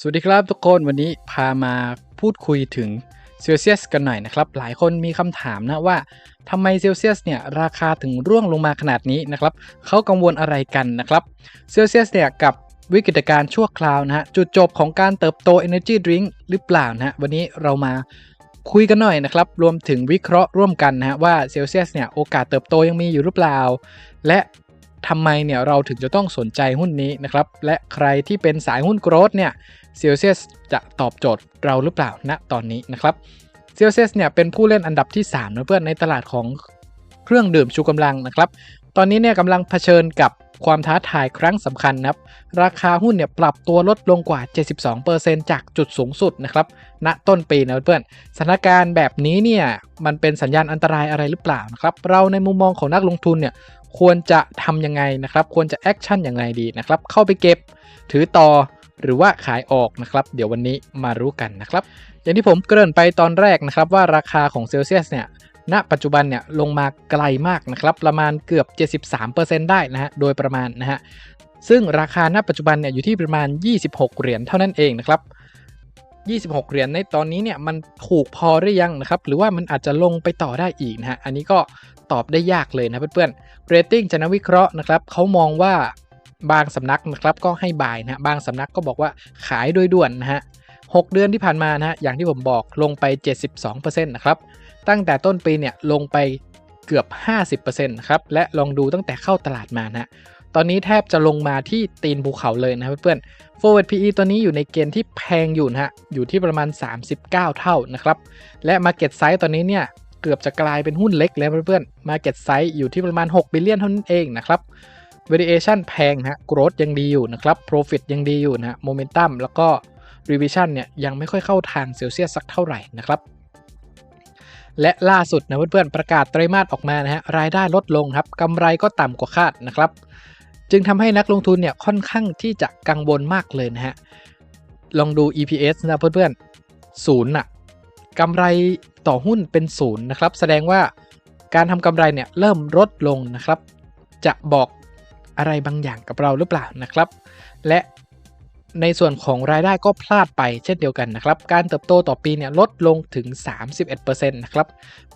สวัสดีครับทุกคนวันนี้พามาพูดคุยถึงเซลเซียสกันหน่อยนะครับ หลายคนมีคำถามนะว่าทำไมเซลเซียสเนี่ยราคาถึงร่วงลงมาขนาดนี้นะครับเขากังวลอะไรกันนะครับเซลเซียสเนี่ยกับวิกฤตการณ์ชั่วคราวนะฮะจุดจบของการเติบโต Energy Drink หรือเปล่านะฮะวันนี้เรามาคุยกันหน่อยนะครับ รวมถึงวิเคราะห์ร่วมกันนะฮะว่าเซลเซียสเนี่ยโอกาสเติบโตยังมีอยู่หรือเปล่า และทำไมเนี่ยเราถึงจะต้องสนใจหุ้นนี้นะครับ และใครที่เป็นสายหุ้นโกรดเนี่ย เซลเซียสจะตอบโจทย์เราหรือเปล่าณตอนนี้นะครับเซลเซียสเนี่ยเป็นผู้เล่นอันดับที่3นะเพื่อนในตลาดของเครื่องดื่มชูกำลังนะครับ ตอนนี้เนี่ยกำลังเผชิญกับความท้าทายครั้งสำคัญนะครับ ราคาหุ้นเนี่ยปรับตัวลดลงกว่า 72%จากจุดสูงสุดนะครับ ณ ต้นปีนะเพื่อน สถานการณ์แบบนี้เนี่ยมันเป็นสัญญาณอันตรายอะไรหรือเปล่านะครับ เราในมุมมองของนักลงทุนเนี่ยควรจะทำยังไงนะครับ ควรจะแอคชั่นยังไงดีนะครับ เข้าไปเก็บ ถือต่อ หรือว่าขายออกนะครับ เดี๋ยววันนี้มารู้กันนะครับ อย่างที่ผมเกริ่นไปตอนแรกนะครับว่าราคาของเซลเซียสเนี่ยณปัจจุบันเนี่ยลงมาไกลมากนะครับ ประมาณเกือบ 73%ได้นะฮะโดยประมาณนะฮะซึ่งราคาณปัจจุบันเนี่ยอยู่ที่ประมาณ 26 เหรียญเท่านั้นเองนะครับ 26 เหรียญในตอนนี้เนี่ยมันถูกพอหรือยังนะครับ หรือว่ามันอาจจะลงไปต่อได้อีกนะฮะอันนี้ก็ตอบได้ยากเลยนะเพื่อนๆเรตติ้งจากนักวิเคราะห์นะครับเขามองว่า บางสำนักนะครับก็ให้บ่ายนะฮะบางสำนักก็บอกว่าขายโดยด่วนนะฮะ6เดือนที่ผ่านมานะฮะอย่างที่ผมบอกลงไป 72%นะครับตั้งแต่ต้นปีเนี่ยลงไปเกือบ 50%นะครับและลองดูตั้งแต่เข้าตลาดมานะฮะตอนนี้แทบจะลงมาที่ตีนภูเขาเลยนะเพื่อนๆ forward PE ตัวนี้อยู่ในเกณฑ์ที่แพงอยู่นะฮะอยู่ที่ประมาณ 39 เท่านะครับและ Market Size ตอนนี้เนี่ยเกือบจะกลายเป็นหุ้นเล็กแล้วเพื่อนๆ Market Size อยู่ที่ประมาณ 6 บิลเลียนเท่านั้นเองนะครับ Valuation แพงนะฮะ Growth ยังดีอยู่นะครับ Profit ยังดีอยู่นะฮะ Momentum แล้วก็ Revision เนี่ยยังไม่ค่อยเข้าทางเซลเซียสสักเท่าไหร่นะครับและล่าสุดนะเพื่อนๆประกาศไตรมาสออกมานะฮะรายได้ลดลงครับกำไรก็ต่ำกว่าคาดนะครับ จึงทำให้นักลงทุนเนี่ยค่อนข้างที่จะกังวลมากเลยนะฮะลองดู EPS นะเพื่อนๆศูนย์อะกำไรต่อหุ้นเป็นศูนย์นะครับ แสดงว่าการทำกำไรเนี่ยเริ่มลดลงนะครับ จะบอก อะไรบางอย่างกับเราหรือเปล่านะครับ และในส่วนของรายได้ก็พลาดไปเช่นเดียวกันนะครับ การเติบโตต่อปีเนี่ยลดลงถึง 31%นะครับ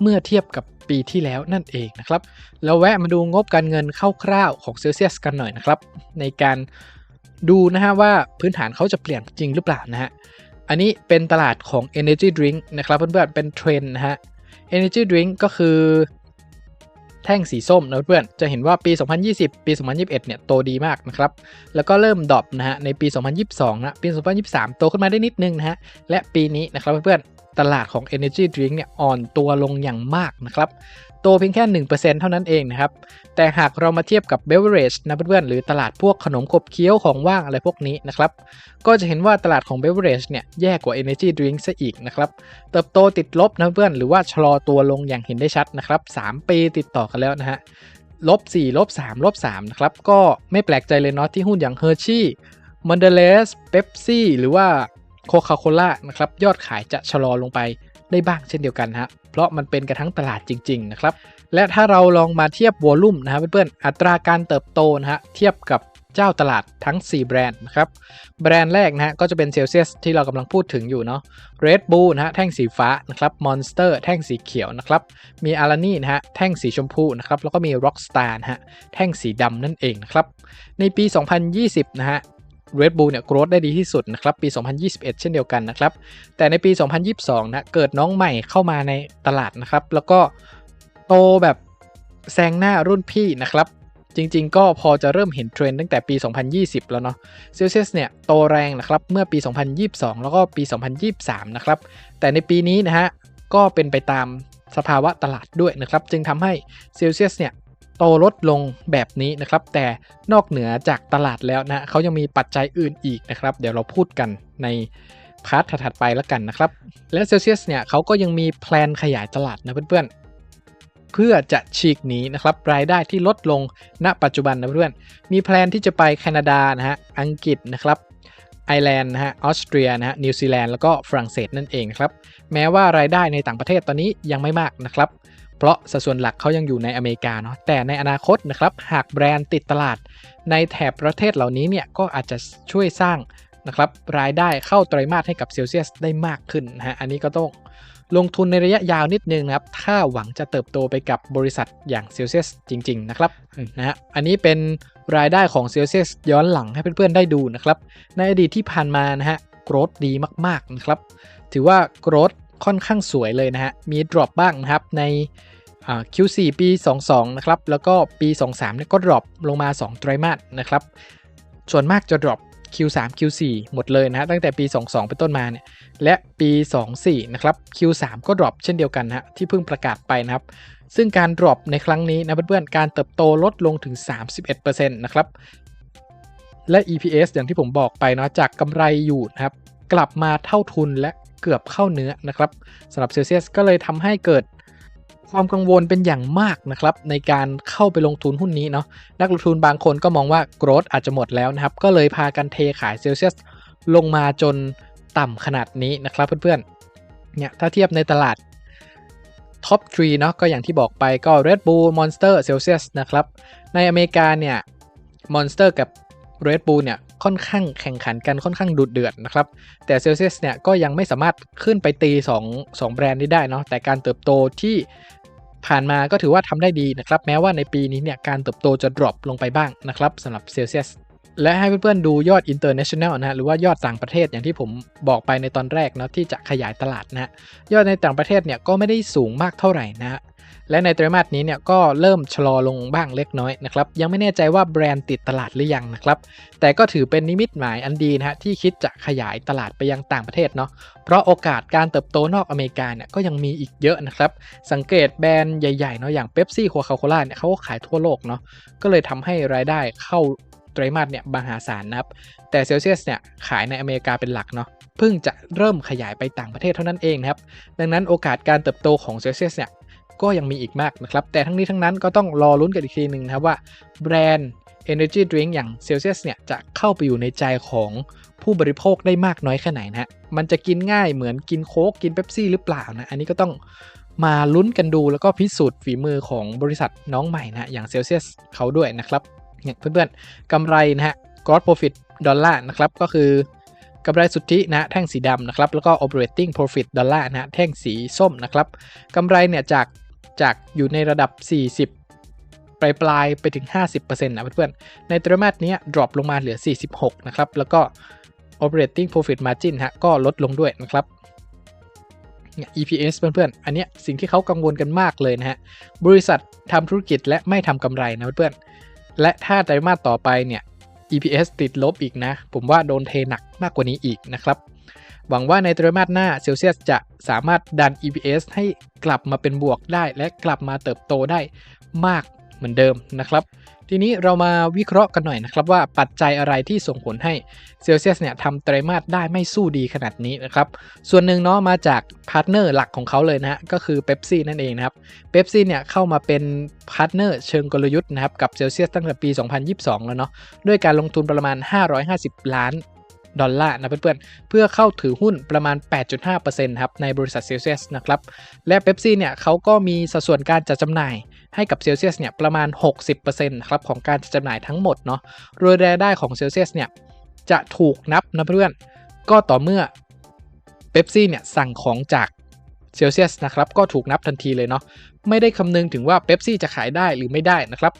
เมื่อเทียบกับปีที่แล้วนั่นเองนะครับเราแวะมาดูงบการเงินคร่าวๆของเซลเซียสกันหน่อยนะครับ ในการดูนะฮะว่าพื้นฐานเขาจะเปลี่ยนจริงหรือเปล่านะฮะ อันนี้เป็นตลาดของ Energy Drink นะครับเพื่อนๆเป็นเทรนด์นะฮะ Energy Drink ก็คือ แท่งสีส้มนะเพื่อนจะเห็นว่าปี 2020 ปี 2021 เนี่ยโตดีมากนะครับ แล้วก็เริ่มดรอปนะฮะในปี 2022 นะปี 2023 โตขึ้นมาได้นิดนึงนะฮะ และปีนี้นะครับเพื่อนตลาดของ Energy Drink เนี่ยอ่อนตัวลงอย่างมากนะครับ โตเพียงแค่ 1%เท่านั้นเองนะครับ แต่หากเรามาเทียบกับ beverage นะเพื่อนๆหรือตลาดพวกขนมขบเคี้ยวของว่างอะไรพวกนี้นะครับ ก็จะเห็นว่าตลาดของ beverage เนี่ยแย่กว่า energy drink ซะอีกนะครับ เติบโตติดลบนะเพื่อนหรือว่าชะลอตัวลงอย่างเห็นได้ชัดนะครับ 3 ปีติดต่อกันแล้วนะฮะลบ4ลบ3ลบ3นะครับก็ไม่แปลกใจเลยเนาะที่หุ้นอย่าง Hershey m o n d e l e s Pepsi หรือว่า Coca-Cola นะครับยอดขายจะชะลอลงไป ได้บ้างเช่นเดียวกันฮะเพราะมันเป็นกระทั้งตลาดจริงๆนะครับและถ้าเราลองมาเทียบวอลุ่มนะครับเพื่อนๆอัตราการเติบโตนะฮะเทียบกับเจ้าตลาดทั้ง 4 แบรนด์นะครับ แบรนด์แรกนะฮะก็จะเป็นเซลเซียสที่เรากำลังพูดถึงอยู่เนาะ Red Bull นะฮะแท่งสีฟ้านะครับ Monster แท่งสีเขียวนะครับ มี a l a n i นะฮะแท่งสีชมพูนะครับ แล้วก็มี Rockstar นะฮะแท่งสีดำนั่นเองนะครับ ในปี 2020 นะฮะ Red Bull เนี่ยโกรธได้ดีที่สุดนะครับปี 2021 เช่นเดียวกันนะครับ แต่ในปี 2022 นะเกิดน้องใหม่เข้ามาในตลาดนะครับ แล้วก็โตแบบแซงหน้ารุ่นพี่นะครับ จริงๆ ก็พอจะเริ่มเห็นเทรนด์ตั้งแต่ปี 2020 แล้วเนาะเซลเซียสเนี่ยโตแรงนะครับเมื่อปี 2022 แล้วก็ปี 2023 นะครับ แต่ในปีนี้นะฮะก็เป็นไปตามสภาวะตลาดด้วยนะครับ จึงทำให้เซลเซียสเนี่ย โตลดลงแบบนี้นะครับ แต่นอกเหนือจากตลาดแล้วนะเขายังมีปัจจัยอื่นอีกนะครับ เดี๋ยวเราพูดกันในพาร์ทถัดไปแล้วกันนะครับ และเซลเซียสเนี่ยเขาก็ยังมีแพลนขยายตลาดนะเพื่อนเพื่อจะฉีกหนีนะครับรายได้ที่ลดลงณปัจจุบันนะเพื่อนมีแพลนที่จะไปแคนาดานะฮะอังกฤษนะครับไอร์แลนด์นะฮะออสเตรียนะฮะนิวซีแลนด์แล้วก็ฝรั่งเศสนั่นเองครับแม้ว่ารายได้ในต่างประเทศตอนนี้ยังไม่มากนะครับ เพราะสัดส่วนหลักเขายังอยู่ในอเมริกาเนาะแต่ในอนาคตนะครับหากแบรนด์ติดตลาดในแถบประเทศเหล่านี้เนี่ยก็อาจจะช่วยสร้างนะครับรายได้เข้าไตรมาสให้กับเซลเซียสได้มากขึ้นนะฮะอันนี้ก็ต้องลงทุนในระยะยาวนิดนึงนะครับ ถ้าหวังจะเติบโตไปกับบริษัทอย่างเซลเซียสจริง ๆ นะครับนะฮะอันนี้เป็นรายได้ของเซลเซียสย้อนหลังให้เพื่อน ๆ ได้ดูนะครับ ในอดีตที่ผ่านมานะฮะโกรดดีมาก ๆ นะครับ ถือว่าโกรดค่อนข้างสวยเลยนะฮะ มี drop บ้างนะครับใน Q4 ปี 22 นะครับ แล้วก็ปี 23เนี่ยก็ drop ลงมา 2 ไตรมาสนะครับ ส่วนมากจะ drop Q3 Q4 หมดเลยนะฮะตั้งแต่ปี 22 เป็นต้นมาเนี่ย และปี 24 นะครับ Q3 ก็ drop เช่นเดียวกันนะฮะที่เพิ่งประกาศไปนะครับ ซึ่งการ drop ในครั้งนี้นะเพื่อนๆ การเติบโตลดลงถึง 31%นะครับ และ EPS อย่างที่ผมบอกไปเนาะจากกำไรอยู่นะครับ กลับมาเท่าทุนและเกือบเข้าเนื้อนะครับสำหรับเซลเซียสก็เลยทำให้เกิด ความกังวลเป็นอย่างมากนะครับในการเข้าไปลงทุนหุ้นนี้เนาะนักลงทุนบางคนก็มองว่าโกรดอาจจะหมดแล้วนะครับ ก็เลยพากันเทขายเซลเซียสลงมาจนต่ำขนาดนี้นะครับเพื่อนๆเนี่ยถ้าเทียบในตลาดท็อป3เนาะก็อย่างที่บอกไปก็ Red Bull Monster Celsius นะครับ ในอเมริกาเนี่ย Monster กับ Red Bull เนี่ยค่อนข้างแข่งขันกันค่อนข้างดุเดือดนะครับ แต่ Celsius เนี่ยก็ยังไม่สามารถขึ้นไปตี 2 2 แบรนด์นี้ได้เนาะแต่การเติบโตที่ ผ่านมาก็ถือว่าทำได้ดีนะครับ แม้ว่าในปีนี้เนี่ยการเติบโตจะดรอปลงไปบ้างนะครับสำหรับเซลเซียสและให้เพื่อนๆดูยอด international นะฮะหรือว่ายอดต่างประเทศอย่างที่ผมบอกไปในตอนแรกเนาะที่จะขยายตลาดนะฮะยอดในต่างประเทศเนี่ยก็ไม่ได้สูงมากเท่าไหร่นะฮะ และในไตรมาสนี้เนี่ยก็เริ่มชะลอลงบ้างเล็กน้อยนะครับ ยังไม่แน่ใจว่าแบรนด์ติดตลาดหรือยังนะครับ แต่ก็ถือเป็นนิมิตหมายอันดีนะฮะที่คิดจะขยายตลาดไปยังต่างประเทศเนาะ เพราะโอกาสการเติบโตนอกอเมริกาเนี่ยก็ยังมีอีกเยอะนะครับ สังเกตแบรนด์ใหญ่ๆเนาะอย่างเ e ปซี่โคคาโคล่าเนี่ยเขาก็ขายทั่วโลกเนาะ ก็เลยทำให้รายได้เข้าไตรมาสเนี่ยมหาศาลนะครับ แต่เซลเซียสเนี่ยขายในอเมริกาเป็นหลักเนาะเพิ่งจะเริ่มขยายไปต่างประเทศเท่านั้นเองนะครับ ดังนั้นโอกาสการเติบโตของเซลเซียสเนี่ย ก็ยังมีอีกมากนะครับ แต่ทั้งนี้ทั้งนั้นก็ต้องรอลุ้นกันอีกทีหนึ่งนะครับว่าแบรนด์ Energy Drink อย่าง Celsius เนี่ยจะเข้าไปอยู่ในใจของผู้บริโภคได้มากน้อยแค่ไหนนะ มันจะกินง่ายเหมือนกินโค้กกินเบปซี่หรือเปล่านะ อันนี้ก็ต้องมาลุ้นกันดูแล้วก็พิสูจน์ฝีมือของบริษัทน้องใหม่นะอย่าง Celsius เขาด้วยนะครับเนี่ยเพื่อนๆกำไรนะฮะ gross profit ดอลลาร์นะครับก็คือกำไรสุทธินะแท่งสีดำนะครับแล้วก็ operating profit ดอลลาร์นะแท่งสีส้มนะครับกำไรเนี่ยจาก จากอยู่ในระดับ 40 ปลายปลายไปถึง 50%นะเพื่อนๆ ในไตรมาสนี้ drop ลงมาเหลือ 46 นะครับ แล้วก็ operating profit margin ฮะก็ลดลงด้วยนะครับ EPS เพื่อนๆ อันนี้สิ่งที่เขากังวลกันมากเลยนะฮะ บริษัททำธุรกิจและไม่ทำกำไรนะเพื่อนๆ และถ้าไตรมาสต่อไปเนี่ย EPS ติดลบอีกนะ ผมว่าโดนเทหนักมากกว่านี้อีกนะครับ หวังว่าในไตรมาสหน้าเซลเซียสจะสามารถดัน EPS ให้กลับมาเป็นบวกได้ และกลับมาเติบโตได้มากเหมือนเดิมนะครับ ทีนี้เรามาวิเคราะห์กันหน่อยนะครับว่าปัจจัยอะไรที่ส่งผลให้เซลเซียสเนี่ยทำไตรมาสได้ไม่สู้ดีขนาดนี้นะครับ ส่วนหนึ่งเนาะมาจากพาร์ทเนอร์หลักของเขาเลยนะฮะก็คือเ e ปซี่นั่นเองนะครับเ e ปซี่เนี่ยเข้ามาเป็นพาร์ทเนอร์เชิงกลยุทธ์นะครับกับเซลเซียสตั้งแต่ปี 2022 แล้วเนาะด้วยการลงทุนประมาณ 550 ล้าน ดอลลาร์นะเพื่อนๆ เพื่อเข้าถือหุ้นประมาณ 8.5%ครับในบริษัทเซลเซียสนะครับ และเ e ปซี่เนี่ยเขาก็มีสัดส่วนการจัดจำหน่ายให้กับเซลเซียสเนี่ยประมาณ 60%ครับของการจัดจำหน่ายทั้งหมดเนาะโดยรายได้ของเซลเซียสเนี่ยจะถูกนับนะเพื่อนก็ต่อเมื่อเ e ปซี่เนี่ยสั่งของจากเซลเซียสนะครับก็ถูกนับทันทีเลยเนาะไม่ได้คำนึงถึงว่าเ e ปซี่จะขายได้หรือไม่ได้นะครับ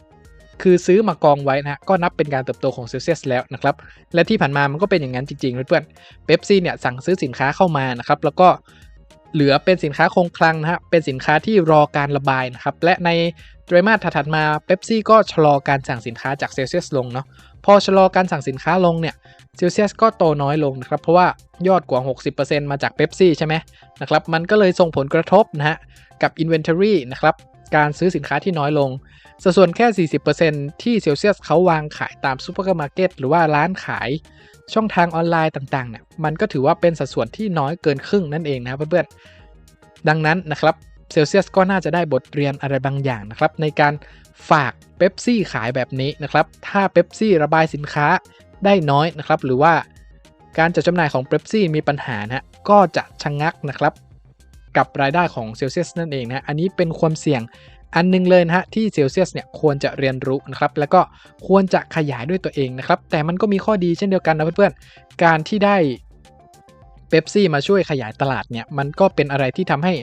คือซื้อมากองไว้นะก็นับเป็นการเติบโตของเซลเซียสแล้วนะครับและที่ผ่านมามันก็เป็นอย่างนั้นจริง ๆ เพื่อนๆเป๊ปซี่เนี่ยสั่งซื้อสินค้าเข้ามานะครับแล้วก็เหลือเป็นสินค้าคงคลังนะฮะเป็นสินค้าที่รอการระบายนะครับและในไตรมาสถัดมาเป๊ปซี่ก็ชะลอการสั่งสินค้าจากเซลเซียสลงเนาะพอชะลอการสั่งสินค้าลงเนี่ยเซลเซียสก็โตน้อยลงนะครับเพราะว่ายอดกว่า 60%มาจากเป๊ปซี่ใช่ไหมนะครับมันก็เลยส่งผลกระทบนะฮะกับ Inventory นะครับ การซื้อสินค้าที่น้อยลง สัดส่วนแค่ 40%ที่เซลเซียสเขาวางขายตามซูเปอร์มาร์เก็ตหรือว่าร้านขายช่องทางออนไลน์ต่างๆเนี่ยมันก็ถือว่าเป็นสัดส่วนที่น้อยเกินครึ่งนั่นเองนะเพื่อนๆ ดังนั้นนะครับเซลเซียสก็น่าจะได้บทเรียนอะไรบางอย่างนะครับในการฝากเบปซี่ขายแบบนี้นะครับถ้าเบปซี่ระบายสินค้าได้น้อยนะครับหรือว่าการจัดจำหน่ายของเบปซี่มีปัญหานะก็จะชะงงักนะครับ กับรายได้ของเซลเซียสนั่นเองนะอันนี้เป็นความเสี่ยงอันหนึงเลยนะฮะที่เซลเซียสเนี่ยควรจะเรียนรู้นะครับแล้วก็ควรจะขยายด้วยตัวเองนะครับแต่มันก็มีข้อดีเช่นเดียวกันนะเพื่อนๆการที่ได้เบปซี่มาช่วยขยายตลาดเนี่ยมันก็เป็นอะไรที่ทำให้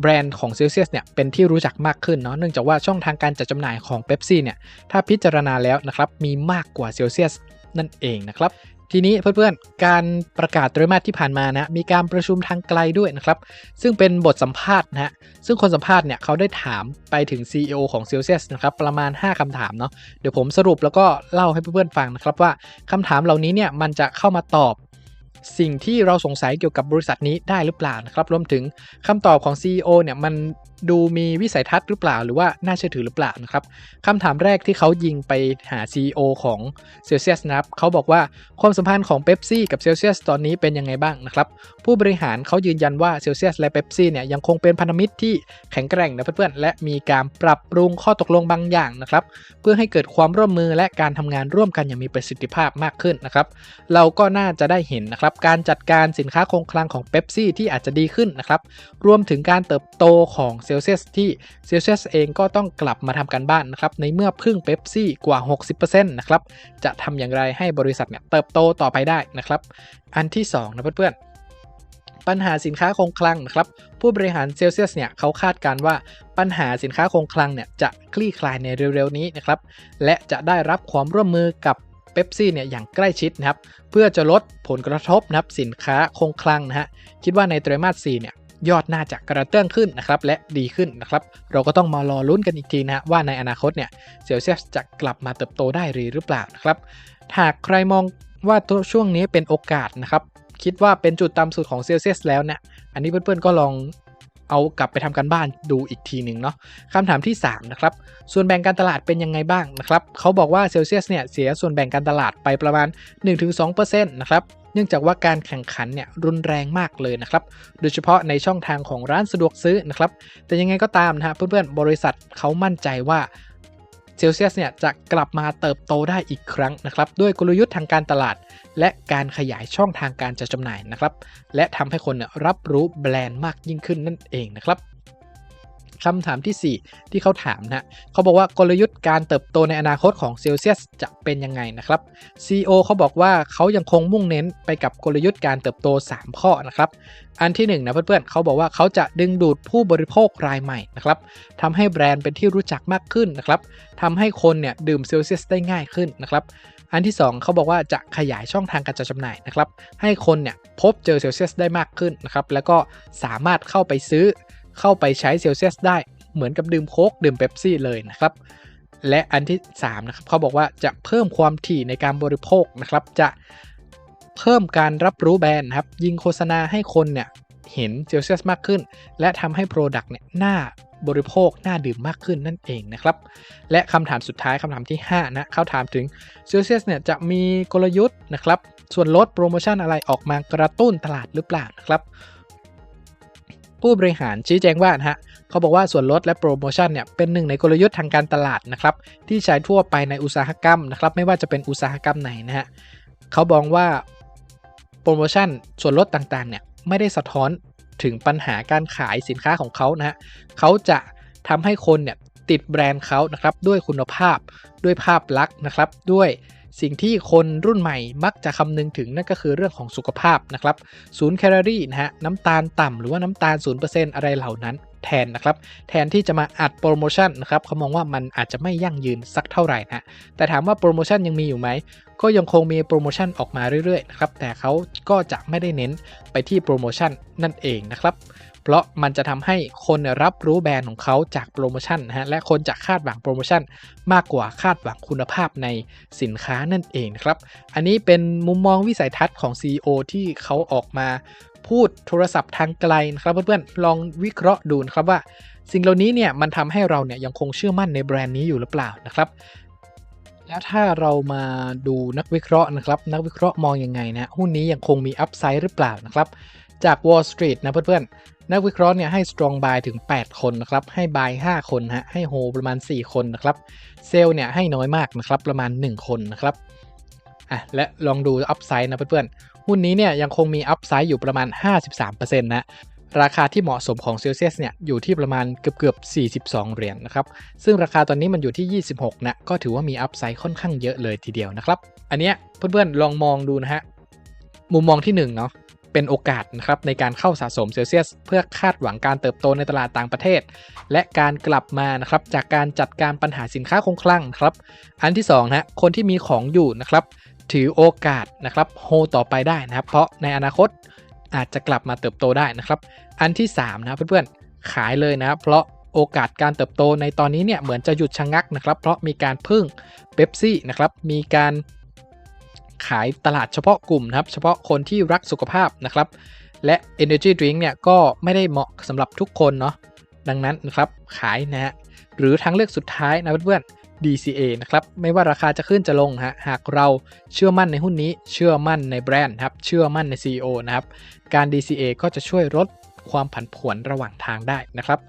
แบรนด์ของเซลเซียสเนี่ยเป็นที่รู้จักมากขึ้นเนาะเนื่องจากว่าช่องทางการจัดจำหน่ายของเ e ปซี่เนี่ยถ้าพิจารณาแล้วนะครับมีมากกว่าเซลเซียสนั่นเองนะครับ ทีนี้เพื่อนๆ การประกาศไตรมาสที่ผ่านมานะมีการประชุมทางไกลด้วยนะครับ ซึ่งเป็นบทสัมภาษณ์นะฮะซึ่งคนสัมภาษณ์เนี่ยเขาได้ถามไปถึง CEO ของ Celsius นะครับประมาณ 5คำถามเนาะเดี๋ยวผมสรุปแล้วก็เล่าให้เพื่อนๆฟังนะครับว่าคำถามเหล่านี้เนี่ยมันจะเข้ามาตอบ สิ่งที่เราสงสัยเกี่ยวกับบริษัทนี้ได้หรือเปล่านะครับรวมถึงคำตอบของ CEO เนี่ยมันดูมีวิสัยทัศน์หรือเปล่า หรือว่าน่าเชื่อถือหรือเปล่านะครับคำถามแรกที่เขายิงไปหา CEO ของ Celsius นะครับเขาบอกว่าความสัมพันธ์ของ Pepsi กับ Celsius ตอนนี้เป็นยังไงบ้างนะครับผู้บริหารเขายืนยันว่า Celsius และ Pepsi เนี่ยยังคงเป็นพันธมิตรที่แข็งแกร่งนะเพื่อนๆและมีการปรับปรุงข้อตกลงบางอย่างนะครับเพื่อให้เกิดความร่วมมือและการทำงานร่วมกันอย่างมีประสิทธิภาพมากขึ้นนะครับเราก็น่าจะได้เห็นนะครับการจัดการสินค้าคงคลังของ Pepsi ที่อาจจะดีขึ้นนะครับ รวมถึงการเติบโตของ Celsius ที่ Celsius เองก็ต้องกลับมาทำการบ้านนะครับ ในเมื่อพึ่ง Pepsi กว่า 60%นะครับ จะทำอย่างไรให้บริษัทเนี่ยเติบโตต่อไปได้นะครับ อันที่ 2 นะเพื่อนๆปัญหาสินค้าคงคลังนะครับ ผู้บริหารเซลเซียสเนี่ยเขาคาดการว่าปัญหาสินค้าคงคลังเนี่ยจะคลี่คลายในเร็วๆนี้นะครับ และจะได้รับความร่วมมือกับ เ e ปซี่เนี่ยอย่างใกล้ชิดนะครับเพื่อจะลดผลกระทบนะครับสินค้าคงคลังนะฮะคิดว่าในไตรมาส4เนี่ยยอดน่าจะกระเตื้องขึ้นนะครับและดีขึ้นนะครับเราก็ต้องมารอลุ้นกันอีกทีนะฮะว่าในอนาคตเนี่ยเซลเซียสจะกลับมาเติบโตได้หรือหรือเปล่านะครับหากใครมองว่าช่วงนี้เป็นโอกาสนะครับคิดว่าเป็นจุดต่ำสุดของเซลเซียสแล้วเนี่ยอันนี้เพื่อนๆก็ลอง เอากลับไปทำกันบ้านดูอีกทีหนึ่งเนาะคำถามที่3นะครับส่วนแบ่งการตลาดเป็นยังไงบ้างนะครับเขาบอกว่าเซลเซียสเนี่ยเสียส่วนแบ่งการตลาดไปประมาณ 1-2%นะครับเนื่องจากว่าการแข่งขันเนี่ยรุนแรงมากเลยนะครับ โดยเฉพาะในช่องทางของร้านสะดวกซื้อนะครับ แต่ยังไงก็ตามนะฮะเพื่อนๆ บริษัทเขามั่นใจว่า เซลเซียสเนี่ยจะกลับมาเติบโตได้อีกครั้งนะครับ ด้วยกลยุทธ์ทางการตลาด และการขยายช่องทางการจัดจำหน่ายนะครับ และทำให้คนรับรู้แบรนด์มากยิ่งขึ้นนั่นเองนะครับ คำถามที่ 4 ที่เขาถามนะเขาบอกว่ากลยุทธ์การเติบโตในอนาคตของเซลเซียสจะเป็นยังไงนะครับ CEO เขาบอกว่าเขายังคงมุ่งเน้นไปกับกลยุทธ์การเติบโต 3 ข้อนะครับ อันที่1นะเพื่อนๆเขาบอกว่าเขาจะดึงดูดผู้บริโภครายใหม่นะครับทำให้แบรนด์เป็นที่รู้จักมากขึ้นนะครับทำให้คนเนี่ยดื่มเซลเซียสได้ง่ายขึ้นนะครับอันที่ 2 เขาบอกว่าจะขยายช่องทางการจัดจำหน่ายนะครับ ให้คนเนี่ยพบเจอเซลเซียสได้มากขึ้นนะครับ แล้วก็สามารถเข้าไปซื้อ เข้าไปใช้เซลเซียสได้เหมือนกับดื่มโค้กดื่มเบปซี่เลยนะครับและอันที่3นะครับเขาบอกว่าจะเพิ่มความถี่ในการบริโภคนะครับจะเพิ่มการรับรู้แบรนด์ครับยิงโฆษณาให้คนเนี่ยเห็นเซลเซียสมากขึ้น และทำให้โปรดักต์เนี่ยน่าบริโภคน่าดื่มมากขึ้นนั่นเองนะครับ และคำถามสุดท้ายคำถามที่ 5 นะเขาถามถึงเซลเซียสเนี่ยจะมีกลยุทธ์นะครับ ส่วนลดโปรโมชั่นอะไรออกมากระตุ้นตลาดหรือเปล่านะครับ ผู้บริหารชี้แจงว่านะฮะเขาบอกว่าส่วนลดและโปรโมชั่นเนี่ยเป็นหนึ่งในกลยุทธ์ทางการตลาดนะครับที่ใช้ทั่วไปในอุตสาหกรรมนะครับไม่ว่าจะเป็นอุตสาหกรรมไหนนะฮะเขาบอกว่าโปรโมชั่นส่วนลดต่างๆเนี่ยไม่ได้สะท้อนถึงปัญหาการขายสินค้าของเขานะฮะเขาจะทำให้คนเนี่ยติดแบรนด์เขานะครับด้วยคุณภาพด้วยภาพลักษณ์นะครับด้วย สิ่งที่คนรุ่นใหม่มักจะคำนึงถึงนั่นก็คือเรื่องของสุขภาพนะครับศูนย์แคลอรี่นะฮะน้ำตาลต่ำหรือว่าน้ำตาล0%อะไรเหล่านั้น แทนนะครับ แทนที่จะมาอัดโปรโมชั่นนะครับเขามองว่ามันอาจจะไม่ยั่งยืนสักเท่าไหร่นะแต่ถามว่าโปรโมชั่นยังมีอยู่ไหมก็ยังคงมีโปรโมชั่นออกมาเรื่อยๆนะครับแต่เขาก็จะไม่ได้เน้นไปที่โปรโมชั่นนั่นเองนะครับเพราะมันจะทำให้คนรับรู้แบรนด์ของเขาจากโปรโมชั่นนะฮะและคนจะคาดหวังโปรโมชั่นมากกว่าคาดหวังคุณภาพในสินค้านั่นเองครับ อันนี้เป็นมุมมองวิสัยทัศน์ของ CEO ที่เขาออกมา พูดโทรศัพท์ทางไกลนะครับเพื่อนๆลองวิเคราะห์ดูนะครับว่า สิ่งเหล่านี้เนี่ยมันทำให้เราเนี่ยยังคงเชื่อมั่นในแบรนด์นี้อยู่หรือเปล่านะครับ แล้วถ้าเรามาดูนักวิเคราะห์นะครับ นักวิเคราะห์มองยังไงนะหุ้นนี้ยังคงมีอัพไซด์หรือเปล่านะครับ จาก Wall Street นะเพื่อนๆนักวิเคราะห์เนี่ยให้ strong buy ถึง 8 คนนะครับให้ buy 5 คนฮะให้ hold ประมาณ 4 คนนะครับเซลล์เนี่ยให้น้อยมากนะครับประมาณ 1 คนนะครับอะและลองดูอัพไซด์นะเพื่อนๆ หุ้นนี้เนี่ยยังคงมีอัพไซด์อยู่ประมาณ 53%นะราคาที่เหมาะสมของเซลเซียสเนี่ยอยู่ที่ประมาณเกือบเกือบ 42 เหรียญนะครับ ซึ่งราคาตอนนี้มันอยู่ที่ 26 นะ ก็ถือว่ามีอัพไซด์ค่อนข้างเยอะเลยทีเดียวนะครับ อันเนี้ยเพื่อนๆลองมองดูนะฮะ มุมมองที่1เนาะ เป็นโอกาสนะครับในการเข้าสะสมเซลเซียส เพื่อคาดหวังการเติบโตในตลาดต่างประเทศ และการกลับมานะครับจากการจัดการปัญหาสินค้าคงคลังครับ อันที่2นะคนที่มีของอยู่นะครับ ถือโอกาสนะครับโฮต่อไปได้นะครับ เพราะในอนาคตอาจจะกลับมาเติบโตได้นะครับ อันที่ 3 นะเพื่อนๆขายเลยนะครับเพราะโอกาสการเติบโตในตอนนี้เนี่ยเหมือนจะหยุดชะงักนะครับ เพราะมีการพึ่งเบปซี่นะครับมีการขายตลาดเฉพาะกลุ่มนะครับ เฉพาะคนที่รักสุขภาพนะครับ และ Energy Drink เนี่ยก็ไม่ได้เหมาะสำหรับทุกคนเนาะดังนั้นนะครับขายนะฮะหรือทางเลือกสุดท้ายนะเพื่อนๆ DCA นะครับไม่ว่าราคาจะขึ้นจะลงฮะหากเราเชื่อมั่นในหุ้นนี้ เชื่อมั่นในแบรนด์ครับเชื่อมั่นใน CEO นะครับการ DCA ก็จะช่วยลดความผันผวนระหว่างทางได้นะครับ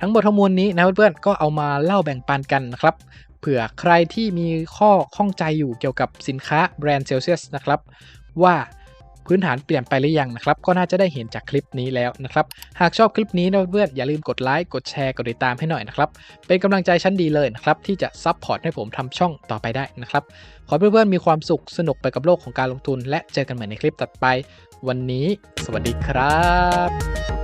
ทั้งหมดทั้งมวลนี้นะเพื่อนๆก็เอามาเล่าแบ่งปันกันนะครับเผื่อใครที่มีข้อข้องใจอยู่เกี่ยวกับสินค้าแบรนด์เซลเซียสนะครับว่า พื้นฐานเปลี่ยนไปหรือยังนะครับ ก็น่าจะได้เห็นจากคลิปนี้แล้วนะครับ หากชอบคลิปนี้นะเพื่อนอย่าลืมกดไลค์กดแชร์กดติดตามให้หน่อยนะครับ เป็นกำลังใจชั้นดีเลยนะครับ ที่จะซับพอร์ตให้ผมทำช่องต่อไปได้นะครับ ขอเพื่อนๆมีความสุขสนุกไปกับโลกของการลงทุน และเจอกันใหม่ในคลิปต่อไป วันนี้ สวัสดีครับ